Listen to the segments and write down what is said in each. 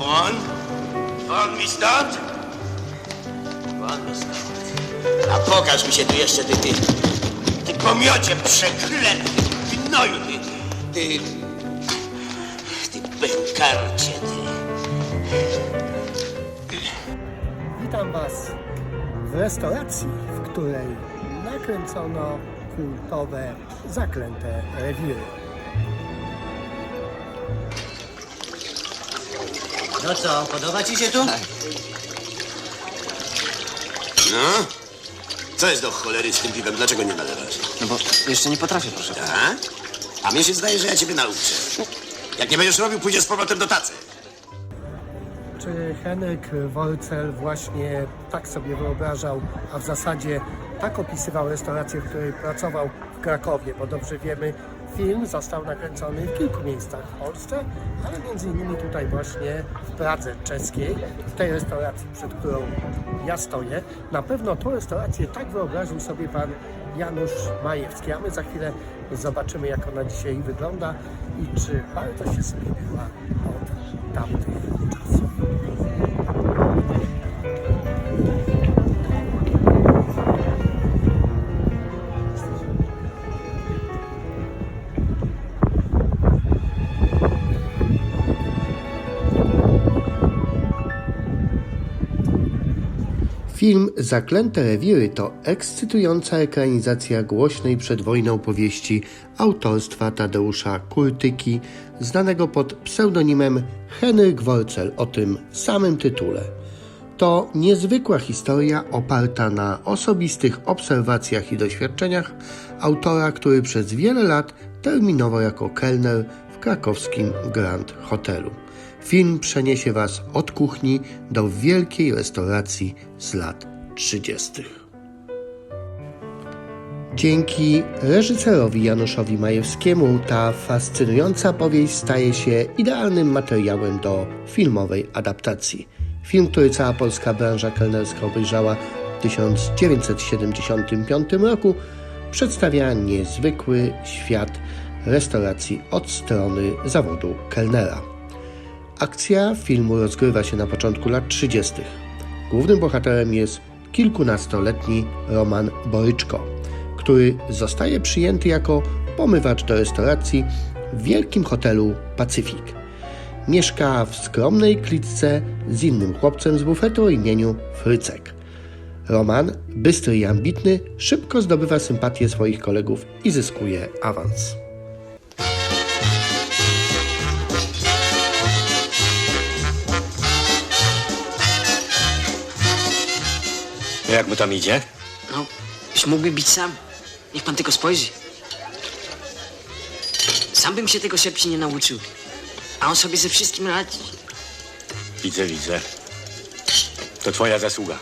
Won mi stąd! Won mi stąd. A pokaż mi się tu jeszcze, ty, ty. Ty pomiocie przeklęty. Ty gnoju, ty. Ty... Ty bękarcie, ty. Witam Was w restauracji, w której nakręcono kultowe, zaklęte rewiry. No co, podoba ci się tu? No? Co jest do cholery z tym piwem? Dlaczego nie nalewasz? No bo jeszcze nie potrafię, proszę. A? A mnie się zdaje, że ja ciebie nauczę. Jak nie będziesz robił, pójdziesz z powrotem do tacy. Czy Henryk Worcel właśnie tak sobie wyobrażał, a w zasadzie tak opisywał restaurację, w której pracował w Krakowie? Bo dobrze wiemy, film został nakręcony w kilku miejscach w Polsce, ale między innymi tutaj właśnie w Pradze czeskiej, w tej restauracji, przed którą ja stoję. Na pewno tą restaurację tak wyobraził sobie pan Janusz Majewski, a my za chwilę zobaczymy, jak ona dzisiaj wygląda i czy bardzo się zmieniła od tamtych czasów. Film Zaklęte rewiry to ekscytująca ekranizacja głośnej przed wojną powieści autorstwa Tadeusza Kurtyki, znanego pod pseudonimem Henryk Worcel o tym samym tytule. To niezwykła historia oparta na osobistych obserwacjach i doświadczeniach autora, który przez wiele lat terminował jako kelner w krakowskim Grand Hotelu. Film przeniesie Was od kuchni do wielkiej restauracji z lat 30. Dzięki reżyserowi Januszowi Majewskiemu ta fascynująca powieść staje się idealnym materiałem do filmowej adaptacji. Film, który cała polska branża kelnerska obejrzała w 1975 roku, przedstawia niezwykły świat restauracji od strony zawodu kelnera. Akcja filmu rozgrywa się na początku lat 30. Głównym bohaterem jest kilkunastoletni Roman Boryczko, który zostaje przyjęty jako pomywacz do restauracji w wielkim hotelu Pacyfik. Mieszka w skromnej klitce z innym chłopcem z bufetu o imieniu Frycek. Roman, bystry i ambitny, szybko zdobywa sympatię swoich kolegów i zyskuje awans. Jak mu tam idzie? No, już mógłby być sam. Niech pan tylko spojrzy. Sam bym się tego szepci nie nauczył. A on sobie ze wszystkim radzi. Widzę, widzę. To twoja zasługa.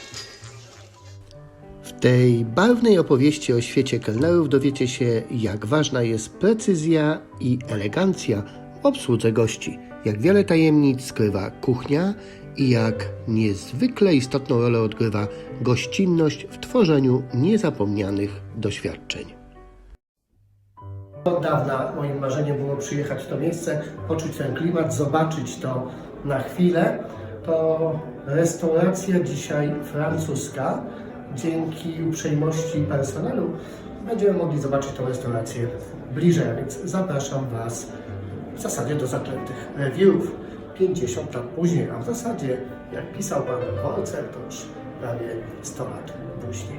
W tej barwnej opowieści o świecie kelnerów dowiecie się, jak ważna jest precyzja i elegancja w obsłudze gości, jak wiele tajemnic skrywa kuchnia i jak niezwykle istotną rolę odgrywa gościnność w tworzeniu niezapomnianych doświadczeń. Od dawna moim marzeniem było przyjechać w to miejsce, poczuć ten klimat, zobaczyć to na chwilę. To restauracja dzisiaj francuska. Dzięki uprzejmości personelu będziemy mogli zobaczyć tę restaurację bliżej, więc zapraszam Was w zasadzie do zaklętych rewirów 50 lat później, a w zasadzie, jak pisał Pan Wolcer, to już prawie 100 lat później.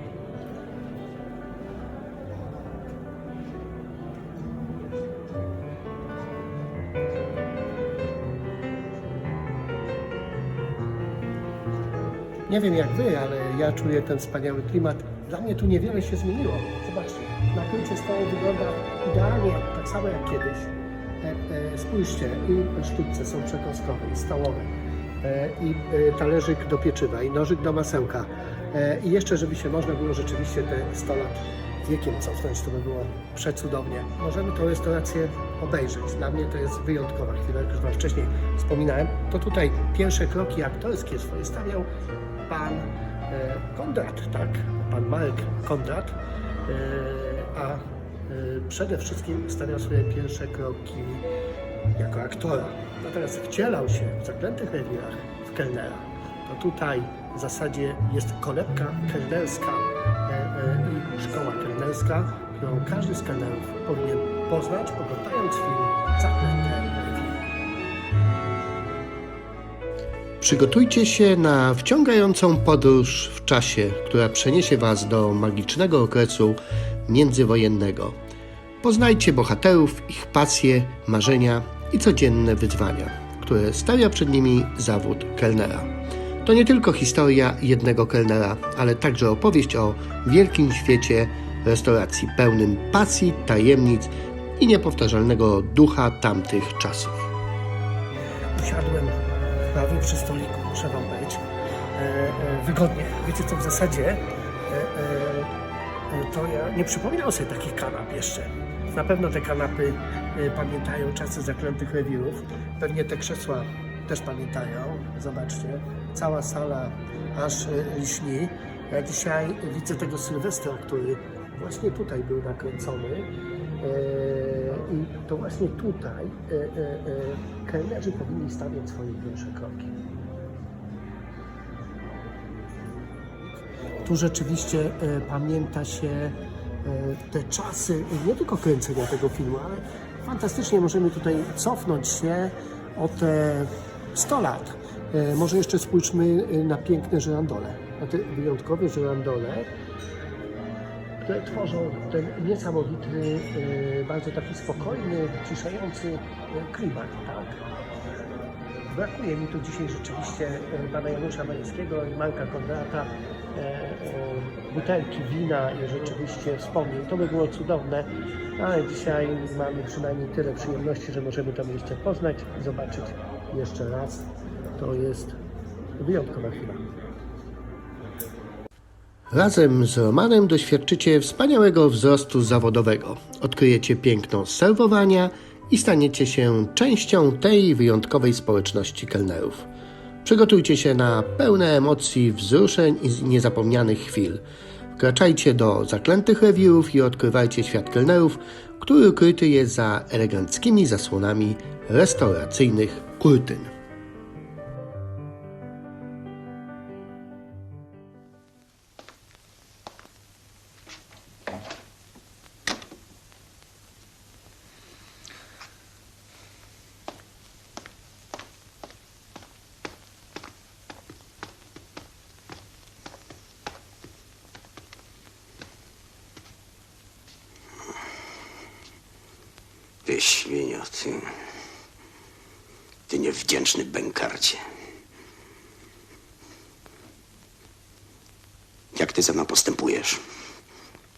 Nie wiem jak wy, ale ja czuję ten wspaniały klimat. Dla mnie tu niewiele się zmieniło. Zobaczcie, nakrycie stołu wygląda idealnie, tak samo jak kiedyś. E, e, spójrzcie, i sztućce są przekąskowe, i stołowe, e, i talerzyk do pieczywa, i nożyk do masełka. I jeszcze, żeby się można było rzeczywiście te 100 lat wiekiem cofnąć, to by było przecudownie. Możemy tę restaurację obejrzeć. Dla mnie to jest wyjątkowa chwila, jak już Wam wcześniej wspominałem. To tutaj pierwsze kroki aktorskie swoje stawiał pan Kondrat, tak, pan Marek Kondrat, a przede wszystkim stawiał swoje pierwsze kroki jako aktora. Natomiast wcielał się w zaklętych rewirach w kelnera. to tutaj w zasadzie jest kolebka kelnerska e, e, i szkoła kelnerska, którą każdy z kelnerów powinien poznać, oglądając film Zaklęte. Przygotujcie się na wciągającą podróż w czasie, która przeniesie Was do magicznego okresu międzywojennego. Poznajcie bohaterów, ich pasje, marzenia i codzienne wyzwania, które stawia przed nimi zawód kelnera. To nie tylko historia jednego kelnera, ale także opowieść o wielkim świecie restauracji pełnym pasji, tajemnic i niepowtarzalnego ducha tamtych czasów. Usiadłem prawie przy stoliku, muszę wam powiedzieć. Wygodnie. Wiecie co, w zasadzie e, e, to ja nie przypominam sobie takich kanap jeszcze. Na pewno te kanapy e, pamiętają czasy zaklętych rewirów. Pewnie te krzesła też pamiętają. Zobaczcie, cała sala aż e, lśni. Ja dzisiaj widzę tego Sylwestra, który właśnie tutaj był nakręcony. E, I to właśnie tutaj e, e, e, kelnerzy powinni stawiać swoje pierwsze kroki. Tu rzeczywiście e, pamięta się e, te czasy, nie tylko kręcenia tego filmu, ale fantastycznie możemy tutaj cofnąć się o te 100 lat. E, może jeszcze spójrzmy e, na piękne żyrandole, na te wyjątkowe żyrandole, które tworzą ten niesamowity, e, bardzo taki spokojny, ciszający e, klimat. Tak? Brakuje mi tu dzisiaj rzeczywiście e, pana Janusza Mańskiego i Marka Kondrata, e, e, butelki wina i rzeczywiście wspomnień. To by było cudowne, ale dzisiaj mamy przynajmniej tyle przyjemności, że możemy to miejsce poznać zobaczyć jeszcze raz. To jest wyjątkowa chwila. Razem z Romanem doświadczycie wspaniałego wzrostu zawodowego. Odkryjecie piękno serwowania i staniecie się częścią tej wyjątkowej społeczności kelnerów. Przygotujcie się na pełne emocji, wzruszeń i niezapomnianych chwil. Wkraczajcie do zaklętych rewirów i odkrywajcie świat kelnerów, który ukryty jest za eleganckimi zasłonami restauracyjnych kurtyn. Ty świnio, ty. Ty niewdzięczny bękarcie. Jak ty ze mną postępujesz?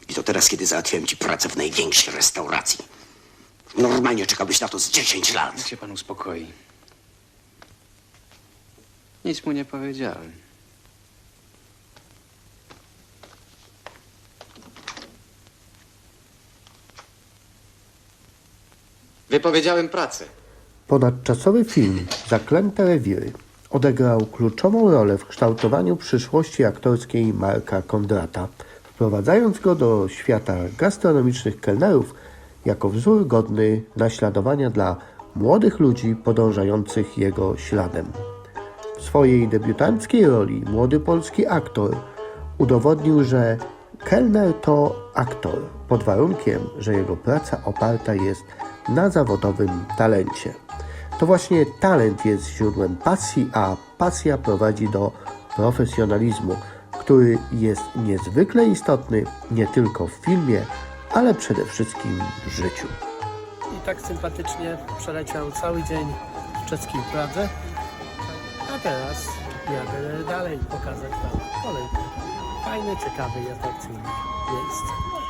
I to teraz, kiedy załatwiłem ci pracę w największej restauracji. Normalnie czekałbyś na to z 10 lat. Niech się pan uspokoi. Nic mu nie powiedziałem. Wypowiedziałem pracę. Ponadczasowy film Zaklęte rewiry odegrał kluczową rolę w kształtowaniu przyszłości aktorskiej Marka Kondrata, wprowadzając go do świata gastronomicznych kelnerów jako wzór godny naśladowania dla młodych ludzi podążających jego śladem. W swojej debiutanckiej roli młody polski aktor udowodnił, że kelner to aktor, pod warunkiem, że jego praca oparta jest na zawodowym talencie. To właśnie talent jest źródłem pasji, a pasja prowadzi do profesjonalizmu, który jest niezwykle istotny nie tylko w filmie, ale przede wszystkim w życiu. I tak sympatycznie przeleciał cały dzień w czeskiej Pradze. A teraz jadę dalej pokazać Wam kolejne fajne, ciekawe i atrakcyjne miejsce.